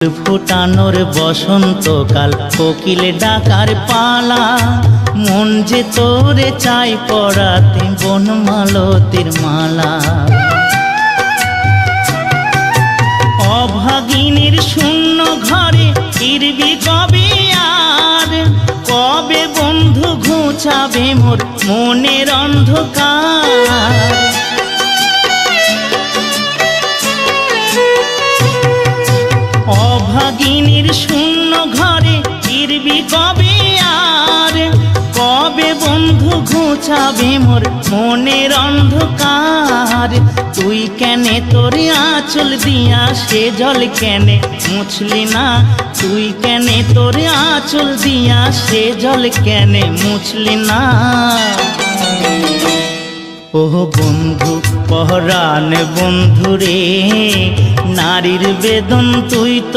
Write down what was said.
ফুটানোর বসন্তকাল, কোকিল ডাকার পালা। মন যে তোরে চাই পড়াতে বনমালতির মালা। অভাগিনীর শূন্য ঘরে ফিরবি কবে আর? কবে বন্ধু ঘুচাবে মোর মনের অন্ধকার? কবে আর? কবে বন্ধু ঘুচাবে মোর মনের অন্ধকার? তুই কেনে তোর আঁচল দিয়া সে জল কেনে মুছলি না? তুই কেনে তোর আঁচল দিয়া সে জল কেনে মুছলি না? ও বন্ধু, পহরান বন্ধু রে, নারীর বেদন তুই তো